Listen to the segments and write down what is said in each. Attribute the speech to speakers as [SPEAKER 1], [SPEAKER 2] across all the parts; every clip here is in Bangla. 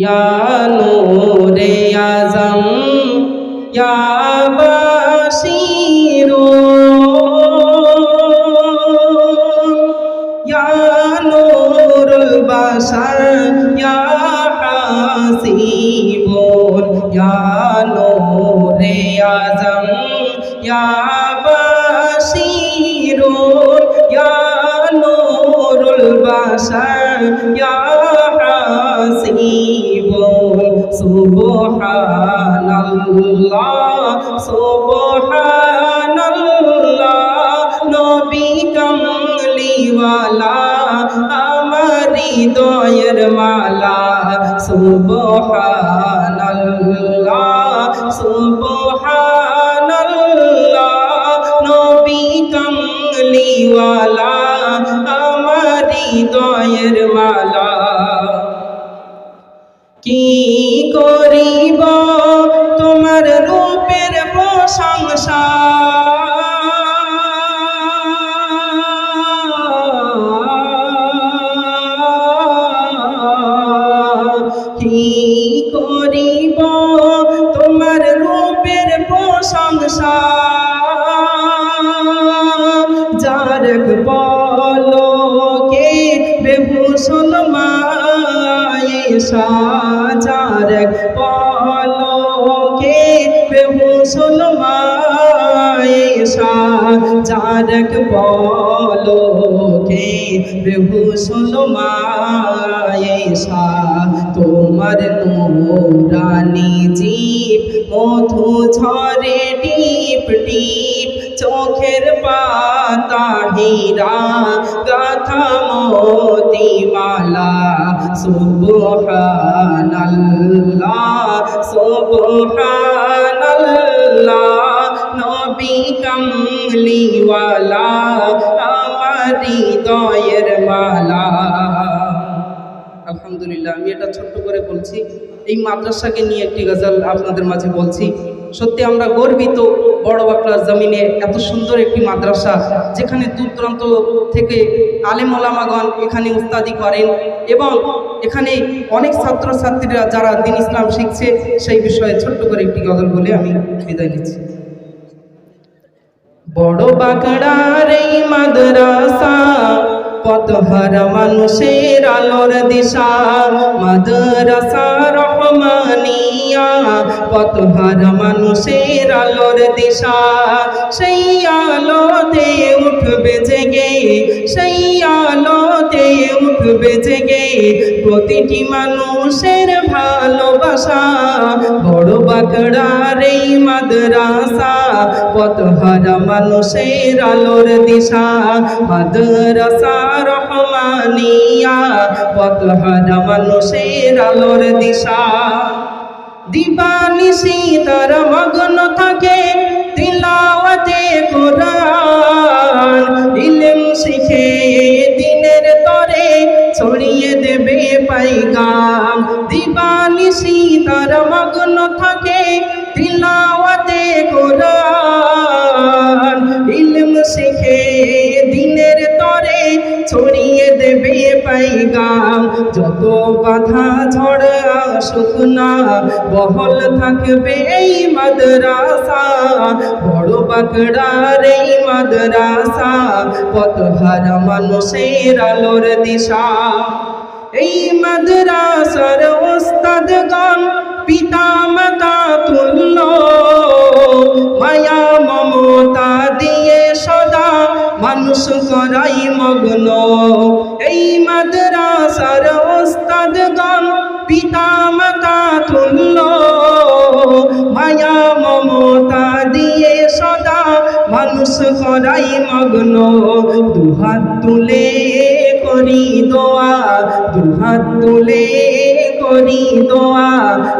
[SPEAKER 1] یا نور اعظم یا بشیر یا نور البشر یا حسیب یا نور اعظم یا بشیر یا نور البشر یا সুবহানাল্লাহ সুবহানাল্লাহ নবী কমলিওয়ালা আমার হৃদয়ের মালা সুবহানাল্লাহ সুবহানাল্লাহ নবী কমলিওয়ালা আমার হৃদয়ের মালা। কি করিব? তোমার রূপের প্রশংসা। কি করিব? তোমার রূপের প্রশংসা। যার পলকে বেভূষণ মায়েশা যার পলকে মায়েশা যার পলকে বেভূষণ মায়েশা তোমার নোরানি জীব মধু ঝরে টিপ টিপ চোখের পাতা হীরা গাথা মোতিমালা সুবহানাল্লাহ সুবহানাল্লাহ, নবী কমলিওয়ালা, আমার হৃদয়ের মালা। আলহামদুলিল্লাহ, আমি এটা ছোট্ট করে বলছি, এই মাদ্রাসাকে নিয়ে একটি গজল আপনাদের মাঝে বলছি। সত্যি আমরা গর্বিত বড় বাকলার জমিনে এত সুন্দর একটি মাদ্রাসা, যেখানে দূর দূরান্ত থেকে আলেম ওলামাগণ এখানে উস্তাদি করেন এবং এখানে অনেক ছাত্রছাত্রীরা যারা দিন ইসলাম শিখছে, সেই বিষয়ে ছোট্ট করে একটি গজল বলে আমি বিদায় নিচ্ছি। বড় বাগড়ার এই মাদ্রাসা পথহার মানুষের আলোর দিশা মাদ্রাসা রহমানিয়া পথহার মানুষের আলোর দিশা। সেই আলোতে উঠবে জেগে সেই উঠবে জেগে। প্রতিটি মানুষের ভালোবাসা, বড় বাগড়ার এই মাদ্রাসা, পথহারা মানুষের আলোর দিশা। মাদ্রাসা রহমানিয়া, পথহারা মানুষের আলোর দিশা। দিবানিশি তার মগ্ন থাকে, তিলাওয়াতে কোরআন। পাইগাম। দিবানিশি তার মগ্ন থাকে, তিলাওয়াতে কোরআন। ইলম শিখে দিনের তরে ছড়িয়ে দেবে পাইগাম। যত বাধা ঝড় আসুক না, বহল থাকবে এই মাদ্রাসা। বড় বাকড়ার এই মাদ্রাসা, পথহারা মানুষের আলোর দিশা। এই মাদ্রাসার ওস্তাদগণ পিতা মাতা তুল্য মায়া মমতা দিয়ে সদা মানুষ করাই মগ্ন। এই মাদ্রাসার ওস্তাদগণ পিতা মাতা তুল্য মায়া মমতা দিয়ে সদা মানুষ করাই মগ্ন। দুহাত তুলে করি দোয়া দুহাত তুলে করি দোয়া।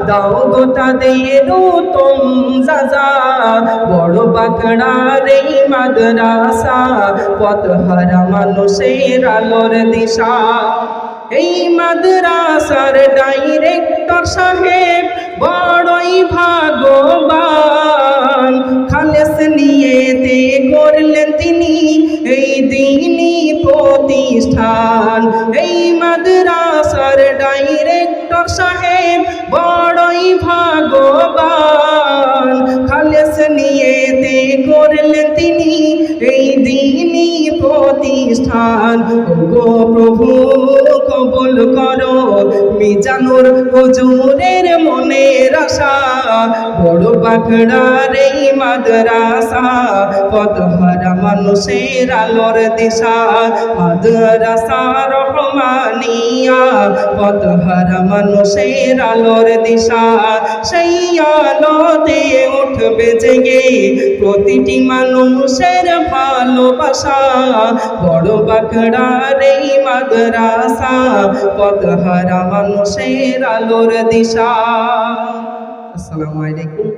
[SPEAKER 1] দাও গো তাদের উত্তম সাজা বড় বাকড়ার এই মাদ্রাসা পথহারা মানুষের আলোর দিশা। এই মাদ্রাসার ডাইরেক্টর সাহেব বড়ই ভাগবান প্রতিষ্ঠান। এই মাদ্রাসার ডাইরেক্টর সাহেব বড়ই ভাগবান খালেস নিয়েতে করলেন তিনি এই দিনই প্রতিষ্ঠান। গো প্রভু মিজানুর হুজুরের মনের আশা। বড় বাঁকড়ার এই মাদ্রাসা পথহারা মানুষের আলোর দিশা। মাদ্রাসা রহমানিয়া পথহারা মানুষের আলোর দিশা। সেই আলোতে উঠবে জেগে প্রতিটি মানুষের ভালোবাসা। বড় বাঁকড়ার এই মাদ্রাসা পথহারা মানুষের আলোর দিশা। আসসালামু আলাইকুম